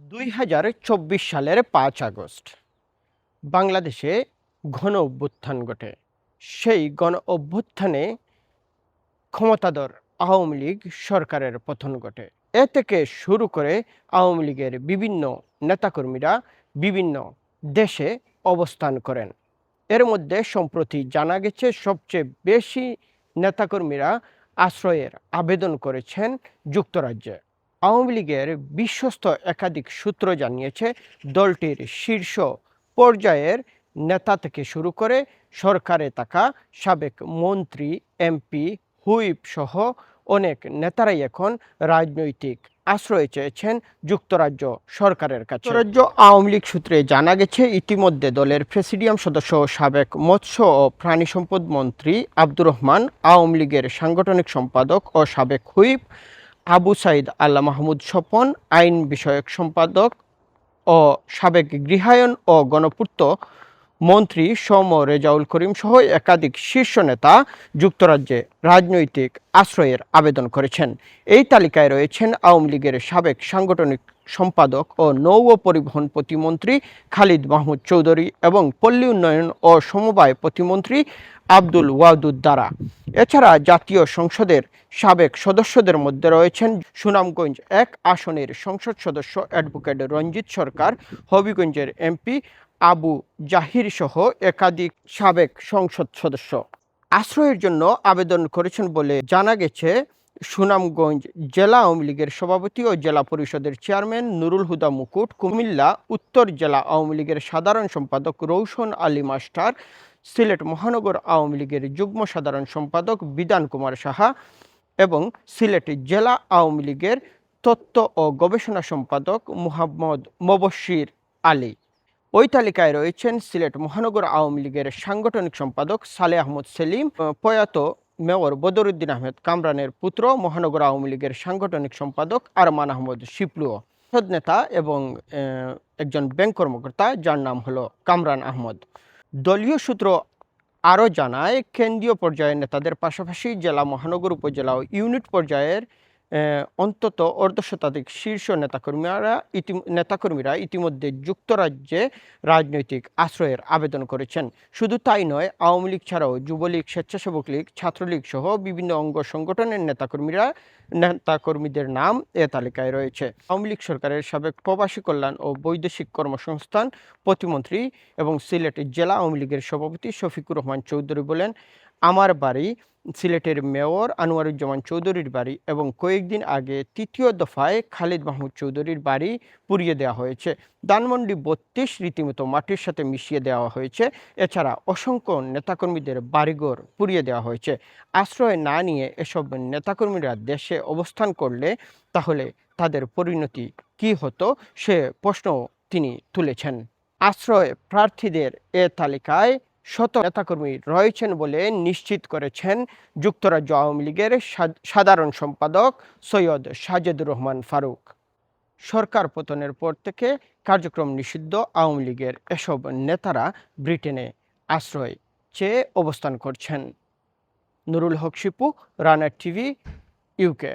দুই হাজার চব্বিশ সালের পাঁচ আগস্ট। বাংলাদেশে ঘন অভ্যুত্থান ঘটে। সেই গণ অভ্যুত্থানে ক্ষমতাধর আওয়ামী লীগ সরকারের পতন ঘটে। এ থেকে শুরু করে আওয়ামী লীগের বিভিন্ন নেতাকর্মীরা বিভিন্ন দেশে অবস্থান করেন। এর মধ্যে সম্প্রতি জানা গেছে, সবচেয়ে বেশি নেতাকর্মীরা আশ্রয়ের আবেদন করেছেন যুক্তরাজ্যে। আওয়ামী লীগের বিশ্বস্ত একাধিক সূত্র জানিয়েছে, দলটির শীর্ষ পর্যায়ের নেতা থেকে শুরু করে সরকারে থাকা সাবেক মন্ত্রী, এমপি, হুইপ সহ অনেক নেতারাই এখন রাজনৈতিক আশ্রয় চেয়েছেন যুক্তরাজ্য সরকারের কাছে। যুক্তরাজ্য আওয়ামী লীগ সূত্রে জানা গেছে, ইতিমধ্যে দলের প্রেসিডিয়াম সদস্য সাবেক মৎস্য ও প্রাণী সম্পদ মন্ত্রী আব্দুর রহমান, আওয়ামী লীগের সাংগঠনিক সম্পাদক ও সাবেক হুইপ আবু সাইদ আল্লাহ মাহমুদ স্বপন আইন বিষয়ক সম্পাদক ও সাবেক গৃহায়ন ও গণপূর্ত মন্ত্রী সৌম রেজাউল করিম সহ একাধিক শীর্ষ নেতা যুক্তরাজ্যে রাজনৈতিক আশ্রয়ের আবেদন করেছেন। এই তালিকায় রয়েছেন আওয়ামী লীগের সাবেক সাংগঠনিক সম্পাদক ও নৌ পরিবহন প্রতিমন্ত্রী খালিদ মাহমুদ চৌধুরী এবং পল্লী উন্নয়ন ও সমবায় প্রতিমন্ত্রী আব্দুল ওয়াদুদ্দারা এছাড়া জাতীয় সংসদের সাবেক সদস্যদের মধ্যে রয়েছেন সুনামগঞ্জ এক আসনের সংসদ সদস্য অ্যাডভোকেট রঞ্জিত সরকার, হবিগঞ্জের এমপি আবু জাহির সহ একাধিক সাবেক সংসদ সদস্য। আশ্রয়ের জন্য আবেদন করেছেন বলে জানা গেছে, সুনামগঞ্জ জেলা আওয়ামী লীগের সভাপতি ও জেলা পরিষদের চেয়ারম্যান নুরুল হুদা মুকুট, কুমিল্লা উত্তর জেলা আওয়ামী লীগের সাধারণ সম্পাদক রৌশন আলী মাস্টার, সিলেট মহানগর আওয়ামী লীগের যুগ্ম সাধারণ সম্পাদক বিধান কুমার সাহা এবং সিলেট জেলা আওয়ামী লীগের তথ্য ও গবেষণা সম্পাদক মুহাম্মদ মবশির আলী। ওই তালিকায় রয়েছেন সিলেট মহানগর আওয়ামী লীগের সাংগঠনিক সম্পাদক সালে আহমদ সেলিম প্রয়াত মেয়র বদরুদ্দিন আহমেদ কামরানের পুত্র মহানগর আওয়ামী লীগের সাংগঠনিক সম্পাদক আরমান আহমদ শিপলুও। নেতা এবং একজন ব্যাংক কর্মকর্তা যার নাম হলো কামরান আহমদ। দলীয় সূত্র আরও জানায়, কেন্দ্রীয় পর্যায়ের নেতাদের পাশাপাশি জেলা মহানগর উপজেলা ও ইউনিট পর্যায়ের অন্তত অর্ধশতাধিক শীর্ষ নেতাকর্মীরা ইতি, নেতাকর্মীরা ইতিমধ্যে যুক্তরাজ্যে রাজনৈতিক আশ্রয়ের আবেদন করেছেন। শুধু তাই নয়, আওয়ামী লীগ ছাড়াও যুবলীগ, স্বেচ্ছাসেবক লীগ, ছাত্রলীগ সহ বিভিন্ন অঙ্গ সংগঠনের নেতাকর্মীরা নেতাকর্মীদের নাম এ তালিকায় রয়েছে। আওয়ামী লীগ সরকারের সাবেক প্রবাসী কল্যাণ ও বৈদেশিক কর্মসংস্থান প্রতিমন্ত্রী এবং সিলেট জেলা আওয়ামী লীগের সভাপতি শফিকুর রহমান চৌধুরী বলেন আমার বাড়ি, সিলেটের মেয়র আনোয়ারুজ্জামান চৌধুরীর বাড়ি এবং কয়েকদিন আগে তৃতীয় দফায় খালিদ মাহমুদ চৌধুরীর বাড়ি পুড়িয়ে দেওয়া হয়েছে। ধানমন্ডি বত্রিশ রীতিমতো মাটির সাথে মিশিয়ে দেওয়া হয়েছে। এছাড়া অসংখ্য নেতাকর্মীদের বাড়িঘর পুড়িয়ে দেওয়া হয়েছে। আশ্রয় না নিয়ে এসব নেতাকর্মীরা দেশে অবস্থান করলে তাহলে তাদের পরিণতি কি হতো, সে প্রশ্ন তিনি তুলেছেন। আশ্রয় প্রার্থীদের এ তালিকায় শত নেতাকর্মী রয়েছেন বলে নিশ্চিত করেছেন যুক্তরাজ্য আওয়ামী লীগের সাধারণ সম্পাদক সৈয়দ সাজেদুর রহমান ফারুক। সরকার পতনের পর থেকে কার্যক্রম নিষিদ্ধ আওয়ামী লীগের এসব নেতারা ব্রিটেনে আশ্রয় চেয়ে অবস্থান করছেন। Nurul Haque Shipu, runner TV, UK.